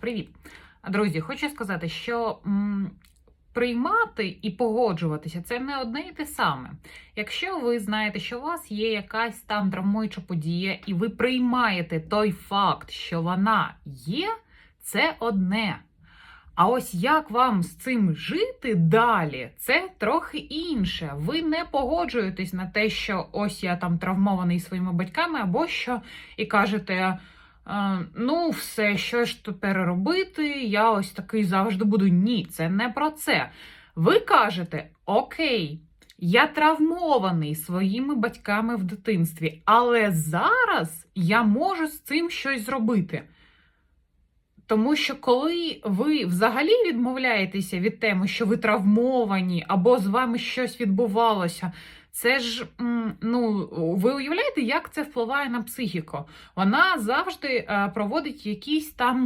Привіт, друзі. Хочу сказати, що приймати і погоджуватися це не одне і те саме. Якщо ви знаєте, що у вас є якась там травмуюча подія, і ви приймаєте той факт, що вона є, це одне. А ось як вам з цим жити далі, це трохи інше. Ви не погоджуєтесь на те, що ось я там травмований своїми батьками, або що, і кажете. «Е, Ну, все, що ж тепер робити? Я ось такий завжди буду. Ні, це не про це. Ви кажете: Окей, я травмований своїми батьками в дитинстві, але зараз я можу з цим щось зробити. Тому що коли ви взагалі відмовляєтеся від теми, що ви травмовані, або з вами щось відбувалося, це ж ну ви уявляєте, як це впливає на психіку? Вона завжди е, проводить якісь там